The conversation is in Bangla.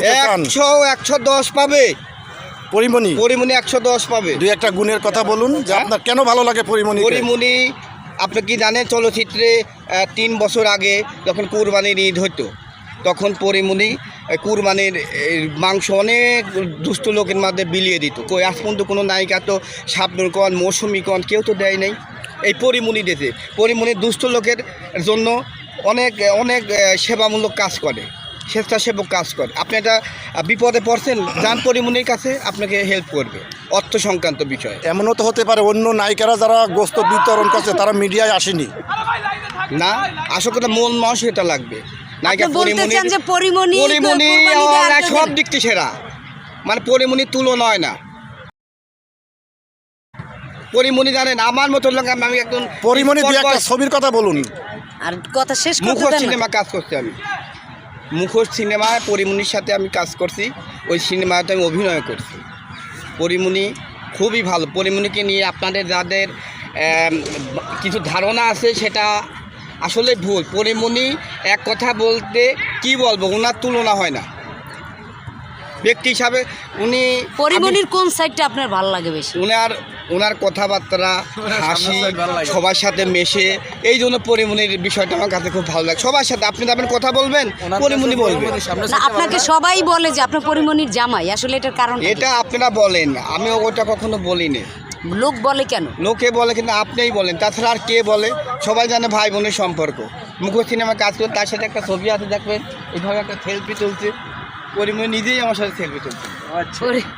একশো একশো দশ পাবে। পরিমণি। পরিমণি একশো দশ পাবে। দুই একটা গুণের কথা বলুন যে হ্যাঁ? আপনার কেন ভালো লাগে পরিমণি পরিমণি আপনি কি জানেন চলচ্চিত্রে তিন বছর আগে যখন কুরবানির ঈদ হতো তখন পরিমণি কুরবানির মাংস অনেক দুষ্ট লোকের মধ্যে বিলিয়ে দিত। কই আজ পর্যন্ত কোনো নায়িকা তো শাবনুর কন মৌসুমি কন কেউ তো দেয় নাই। এই পরিমণি দিয়েছে। পরিমণি দুষ্ট লোকের জন্য অনেক অনেক সেবামূলক কাজ করে। স্বেচ্ছাসেবক কাজ করে। আপনি এটা বিপদে পড়ছেন যান পরিমণির কাছে আপনাকে হেল্প করবে অর্থ সংক্রান্ত বিষয়। এমনও তো হতে পারে অন্য নায়িকারা যারা গোস্ত বিতরণ করছে তারা মিডিয়ায় আসেনি। না আসল কথা মন লাগবে। নায়িকা পরিমণি পরিমণি কোরবানি দেওয়ার আমার সব দিক থেকে সেরা। মানে পরিমণির তুলনা হয় না। পরিমণি জানেন আমার মতো লোক আমি একজন পরিমণি একটা ছবির কথা বলুন। আর কথা শেষ না। সিনেমা কাজ করছি আমি। মুখোশ সিনেমায় পরিমণির সাথে আমি কাজ করছি। ওই সিনেমাতে আমি অভিনয় করছি। পরিমণি খুবই ভালো। পরিমণিকে নিয়ে আপনাদের যাদের কিছু ধারণা আছে সেটা আসলে ভুল। পরিমণি এক কথা বলতে কি বলব? ওনার তুলনা হয় না। ব্যক্তি হিসাবে উনি পরিমণির কোন সাইডটা আপনার ভালো লাগে বেশি? ওনার ওনার কথাবার্তা হাসি সবার সাথে মেশে এই জন্য পরিমণির বিষয়টা আমার কাছে খুব ভালো লাগে। সবার সাথে আপনি যাবেন কথা বলবেন পরিমণি বলবেন না আপনাকে সবাই বলে যে আপনি পরিমণির জামাই আসলে এটার কারণ এটা আপনারা বলেন আমি ওটা কখনো বলিনি। লোক বলে কেন? লোকে বলে কিন্তু আপনিই বলেন তাছাড়া আর কে বলে? সবাই জানে ভাই বোনের সম্পর্ক। মুখোশ সিনেমা কাজ করে তার সাথে একটা ছবি আছে দেখবেন এইভাবে একটা সেলফি তুলছে। পরিমণি নিজেই আমার সাথে সেলফি তুলছে। পরি-